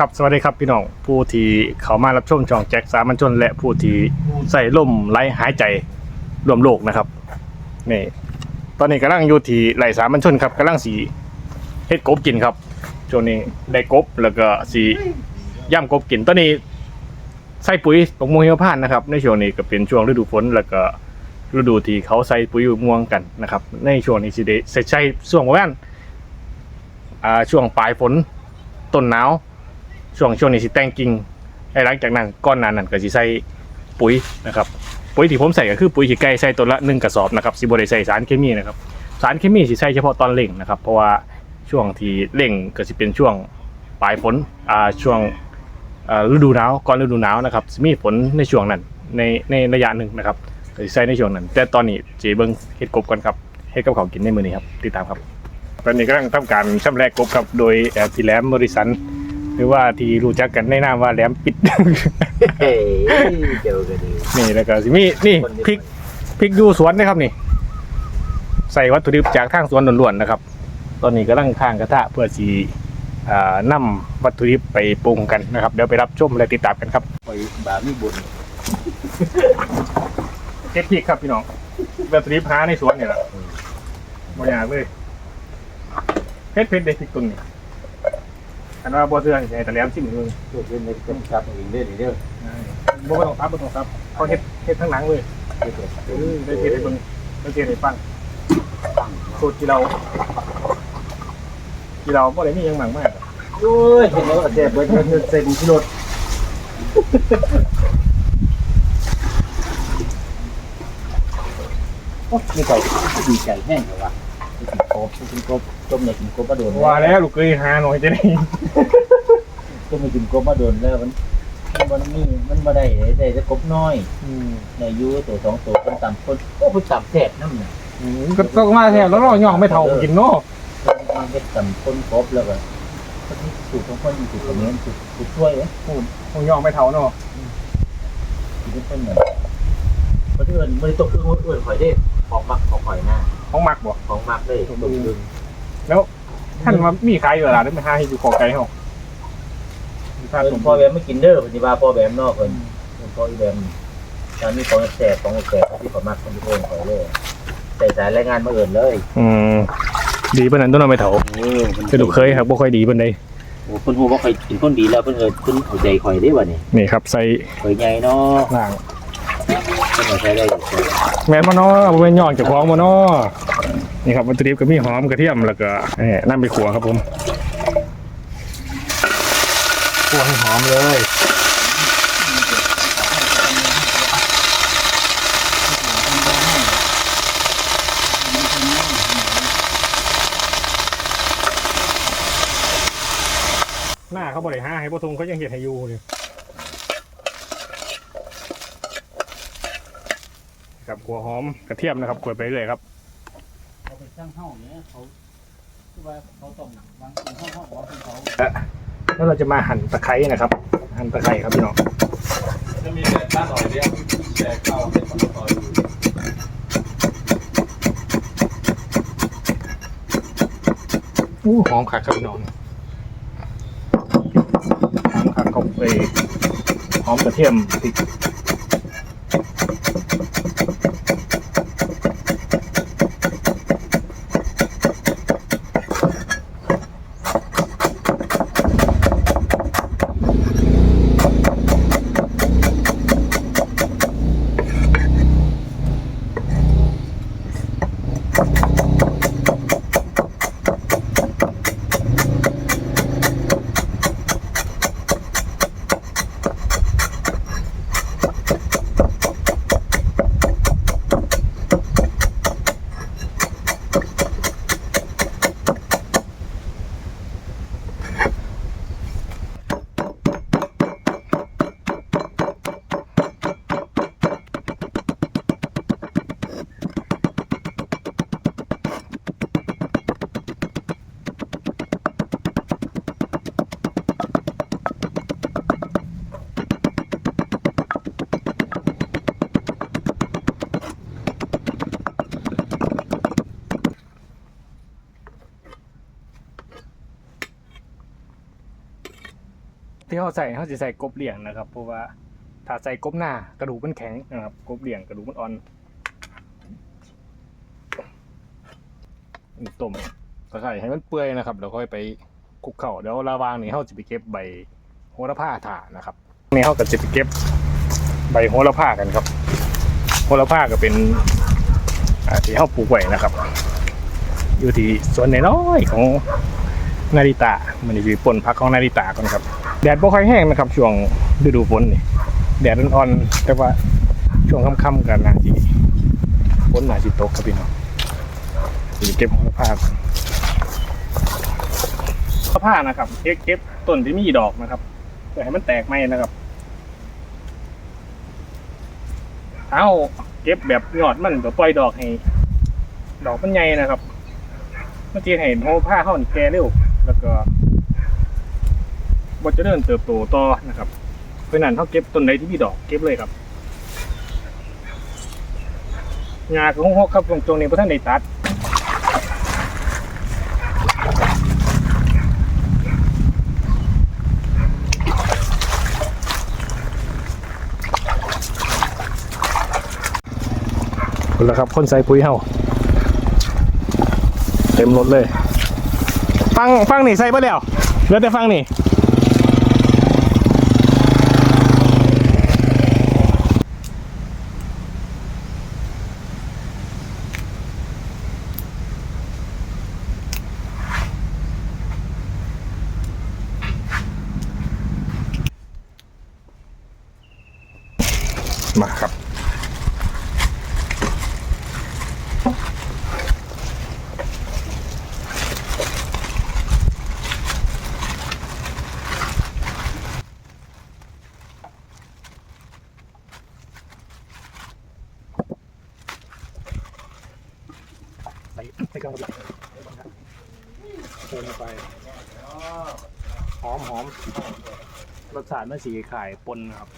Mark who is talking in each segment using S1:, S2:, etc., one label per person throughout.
S1: ครับสวัสดีครับพี่น้องผู้ที่เขามารับชมช่องแจ็คสามัญชน และผู้ที่ใส่ล่มไร้หายใจรวมโลกนะครับนี่ตอนนี้กำลังอยู่ที่ไหลสามัญชนครับกำลังสีเฮ็ดกบกินครับช่วงนี้ได้กบแล้วก็สีย่ำกบกิน ตอนนี้ใส่ปุ๋ยปกม่วงเหี่ยวผ่านนะครับ ในช่วงนี้ก็เป็นช่วงฤดูฝนแล้วก็ฤดูที่เขาใส่ปุ๋ยม่วงกันนะครับในช่วงนี้สิได้ใส่ใช้ช่วงประมาณอ่าช่วงปลายฝนต้นหนาว ช่วงช่วงนี้สิแต่งกิ่งไอ้หลังจากนั้นก้อนหนานั้นก็สิใส่ปุ๋ยนะครับปุ๋ยที่ผมใส่ก็คือปุ๋ยขี้ไก่ใส่ตัวละหนึ่งกระสอบนะครับสิบ่ไดใส่สารเคมีนะครับสารเคมีสิใส่เฉพาะตอนเร่งนะครับเพราะว่าช่วงที่เร่งก็สิเป็นช่วงปลายฝนอ่าช่วงอ่าฤดูหนาวก่อนฤดูหนาวนะครับมีฝนในช่วงนั้นในในระยะหนึ่งนะครับก็สิใส่ในช่วงนั้น แต่ตอนนี้จีเบิ้งเฮ็ดกบกันครับเฮ็ดกับเขากินในมือนี้ครับติดตามครับตอนนี้กำลังทำการชำแรกกบครับโดยแอร์ทีแลมบริษัทห รือว่าที่รู้จักกันในนามว่าแหลมปิด
S2: เฮ้ยเจอกันดี
S1: นี่แล้วก็สิมีนี่พริกพริกอยูสวนนะครับนี่ ใส่วัตถุดิบจากทางสวนล้วนๆนะครับ ตอนนี้กำลังข้างกระทะเพื่อสีอ่านำวัตถุดิบไปปรุงกันนะครับเดี๋ยวไปรับชมและติดตามกันครับ
S2: ไปบามีบุญ
S1: เก็ดพริกครับพี่น้องวัตถุดิบหาในสวนนี่แหละบ่ยากเลยเผ็ดเผ็ดๆเด็ดพริกตุนนี่ อันว่าบ่เสื่อใส่แต่แหลมชิมมือ
S2: เพื่อนในเป็นครับเองเด้อเด้อ
S1: บ่ต้องซับบ่ต้องซับเขาเฮ็ดเฮ็ดทั้งหลังเลย
S2: เด้อ
S1: เออได้เทศให้เบิ่งได้เทศให้ฟังสูตรที่เรา ที่เราบ่ได้มีหยังมากมาก
S2: โอ้ยเห็นแล้วแซ่บเบิดเงินเซ็นที่รถโอ้นี่ก็ดีใจแห้งเลยว่ะ กินกบกินกบต้มในกินกบมาโดน
S1: ว่าแล้วลูกเคยหาหน่อยจะได้
S2: ต้มในกินกบมาโดนแล้วมันมันนี่มันมาได้ได้แต่กบน้อย
S1: อืม
S2: ในยูตัวสองตัวคนต่ำคนโอ้คนต่ำแซ่บนั่นน่ะ
S1: อืมก็ต้องมาแท้แล้วเราย่องไม่เท่ากินเนาะ
S2: มันเป็นต่ำคนครบแล้วก็คนนี้สูตรของคนอยู่สูตรของนี้สูตรสูตรช่วยเอ้ย
S1: พูดคงย่องไม่เท่าเนาะ
S2: สูตรเป็นเหมือนคนที่เอินไม่ได้ตกคือคนอื่นข่อยได้ ของมักของข่อยหน้า
S1: ของมักบ่
S2: ของมักเลยตกคือ
S1: แล้วท่านมามีขายอยู่ตลาดได้ไปหาให้อยู่ขอไก่เฮาท่าน
S2: เอิ
S1: ส
S2: น
S1: ม
S2: พ่อแบมไม่กินเด้อปฏิบัติพ่อแบมนอกเอินเอิ้นพ่ออีแบมตอนนี้ของแสบของแสบที่ผมมักคนที่โกงข่อยเลยใส่สายรายงานมาเอินเลย
S1: อืมดีปานนั้นตัวเนาะไม่เท่าคือลูกเคยครับบ่ค่อยดีปานใด
S2: โอ้คนหูว่าข่อยกินคนดีแล้วเพิ่นเอินเพิ่นหัวใจข่อยได้บ่เนี่ย
S1: นี่ครับใส่
S2: ข่อยใหญ่เนาะ
S1: ล่าง
S2: เพิ่นเอาใช้ได้อยู่
S1: แม่นบ่เนาะบ่แม่นย่องเจ้าของบ่เนาะนี่ครับวัตถุดิบก็มีหอมกระเทียมแล้วก็นี่นำไปขัวครับผมขัวให้หอมเลยหน้าเขาบริหาให้พ่ทงเขายังเห็นให้อยู่เลย ครับหัวหอมกระเทียมนะครับกดไปเรื่อยครับ
S2: เขาไปสร้างห้องเนี้ยเขาคือว่าเขาต้องวางเป็นห้องห้องวางเป็นเขา
S1: แล้วเราจะมาหั่นตะไคร้นะครับ หั่นตะไคร้ครับพี่น้อง
S3: จะมีแต่ตั้งหน่อยเดียวแต่เข้าเป็นคนต่อยอยู่
S1: อู้หอมคักครับพี่น้องหอมคักกับไปหอมกระเทียมพริก ที่เขาใส่เขาจะใส่กบเหลี่ยงนะครับ เพราะว่าถ้าใส่กบหน้ากระดูกมันแข็งนะครับกบเหลี่ยงกระดูกมันอ่อนต้มก็ใส่ให้มันเปื่อยนะครับแล้วค่อยไปคลุกเข่าเดี๋ยวระวางนี่เขาจะไปเก็บใบโหระพาถ่านะครับนี่เขาก็จะไปเก็บใบโหระพากันครับโหระพาก็เป็นที่เขาปลูกไว้นะครับ อยู่ที่สวนน้อยของนาริตามันอยู่ปนพักของนาริตาก่อนครับ แดดบ่ค่อยแห้งนะครับช่วงฤดูฝนนี่แดดอ่อนๆแต่ว่าช่วงค่ำๆกันนาทีฝนนาสิตกครับพี่น้องเก็บของผ้าผ้านะครับเก็บเก็บต้นที่มีดอกนะครับเพื่อให้มันแตกไหมนะครับเอาเก็บแบบยอดมันก็ปล่อยดอกให้ดอกมันใหญ่นะครับเมื่อกี้เห็นโฮผ้าเข้านี่แก่เร็วแล้วก็ บจะเดินเติบโตต่อนะครับเพราะนั้นเขาเก็บต้นใดที่มีดอกเก็บเลยครับงาของหกครับตรงนี้พระท่านได้ตัดคนละครับคนใส่ปุ๋ยเฮาเต็มรถเลย ฟังฟังนี่ใส่ไปแล้วเหลือแต่ฟังนี่ มาครับ ใส่ใส่เครื่องประดับเติมไปหอมหอมรสชาติมันสีขายปนครับ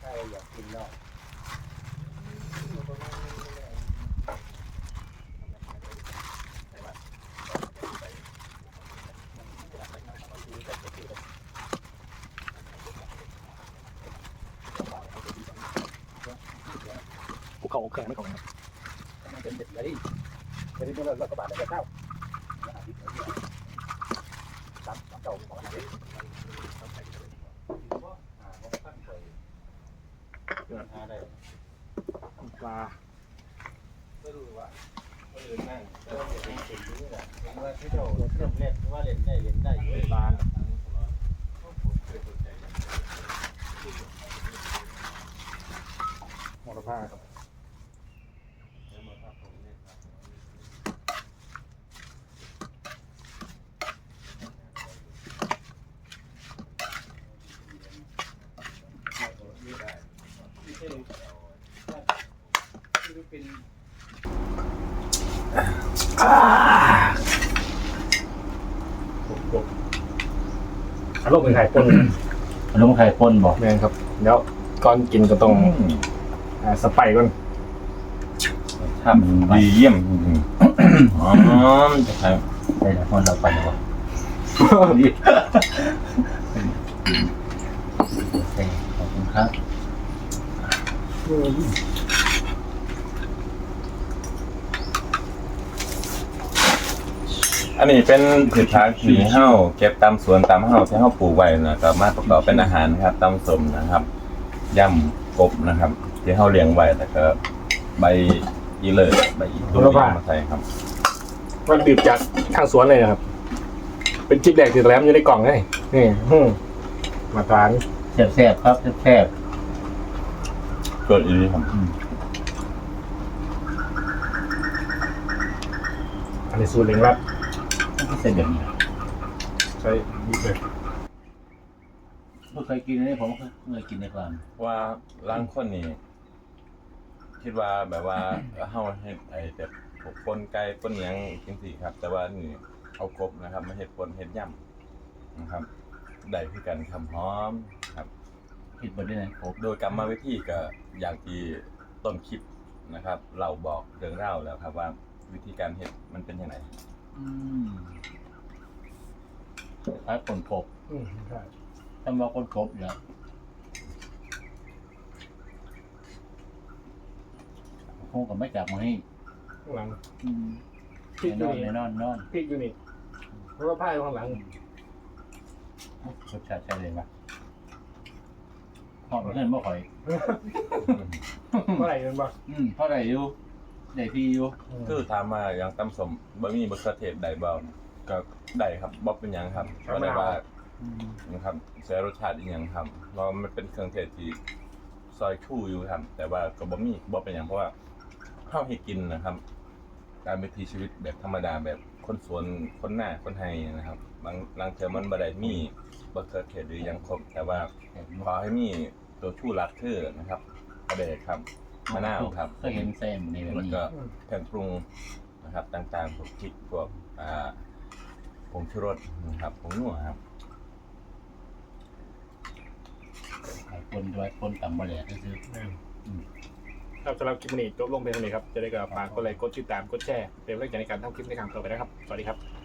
S2: ใช่อยากกินเนาะ
S1: ภู เขาเครื่องไม่ของครับ
S2: มันเป็นเด็ดเลยเป็นที่เราเราก็บาดได้เท่าสามเก่าของอะไร
S1: ปลา
S2: ไม่รู้ว่าคนอื่นนั่งก็เห็นสิ่งนี้แหละเห็นว่าที่เราเริ่มเล่นว่าเล่นได้เล่นได้อยู่
S1: ปลาหมดผ้าครับ อารมณ์เป็นไข่ปน
S2: ลุงไข่พ่นบอก
S1: แมนครับ เดี๋ยวก่อนกินก็ต้องอ่าสไปก่อน
S4: ทำดีเยี่ยมอ๋อจะท
S2: ได้แล้วคนเราไปแล้วขอบคุณครับ
S4: อันนี้เป็นพืชผักที่เฮาเก็บตามสวนตามเฮาที่เฮาปลูกไว้นะก็มาประกอบเป็นอาหารนะครับตำสมนะครับย่ำกบนะครับที่เฮาเลี้ยงไว้แล้วก็ใบยีเลิศใบอีตุยมาใส่ครับ
S1: มันดื่มจากทางสวนเลยนะครับ เป็นจิ๊บแดกติดแรมอยู่ในกล่องให้นี่อืมมาทาน
S2: แซ่บๆครับแซ่บ
S4: เกิดอีกครับ
S1: อันนี้สูตรเล้งลัด
S2: ๆ เส้นแบบนี้
S1: ใช้ยิบเลย
S2: ไม่เคยกินอันนี้ผมเคยกินในก่อน
S4: ว่าล้างคนนี่คิดว่าแบบว่าเฮาเฮ็ดไอ้แบบพวกปนไก่ปนหยังจังซี่ครับ แต่ว่านี่เอากบนะครับมาเฮ็ดปนเฮ็ดย่ำนะครับได้คือกันคำหอมครับ
S2: คิดบนได้ไหนผม
S4: โดยกรรมวิธีก็อย่างที่ต้นคลิปนะครับ เราบอกเรื่องเล่าแล้วครับว่าวิธีการเฮ็ดมันเป็นยังไง
S2: อืม คล้ายคนกบ
S1: อืมใช่
S2: ทำว่าคนกบเนี่ยคงกับไม่จับมาให้
S1: ข้างหลัง
S2: อืม
S1: พริก
S2: แน่
S1: อนยู่
S2: อน
S1: นี่
S2: แน่นอนแน่นอน
S1: พริกอยู่นี่แล้วก็ผ้าอยู่ข้างหลัง
S2: รสชาติใช่เลยปะหอมเงินบ่ข่อย
S1: เมื่อไหร่มันบอก
S2: อืมเพราะอะไรอยู่ ได้พี่อยู่
S4: คือถามมาอย่างตำสมบะหมี่มะเขือเทศได้บ่ก็ได้ครับบ่เป็นหยังครับก็ได้ว่า
S2: อืม
S4: นะครับเสียรสชาติอีกอย่างครับเพราะมันเป็นเครื่องเทศที่ซอยชู่อยู่ครับ แต่ว่าก็บ่มีบ่เป็นอย่างเพราะว่าข้าวให้กินนะครับ การวิถีชีวิตแบบธรรมดาแบบคนสวนคนหน้าคนไทยนะครับ บางบางเทอมันบ่ได้มีบะเขือเทศหรือหยังครบแต่ว่าขอให้มีตัวชู่รักคือนะครับกระเดกครับ มะนาวครับ
S2: เคยเห็นเส้นนี่แบบ
S4: แล้ว
S2: นี้
S4: ก็เครื่องปรุงนะครับต่างๆพวกพริกพวกอ่าผงชูรสนะครับผงนัวครับ
S2: หลายคนด้วยคนต่ำบะแหลกก็คือ
S1: ครับสำหรับคลิปนี้จบลงเพียงเท่านี้ครับ จะได้กับฝากกดไลค์กดติดตามกดแชร์เป็นกำลังใจในการทำคลิปในครั้งต่อไปนะครับ สวัสดีครับ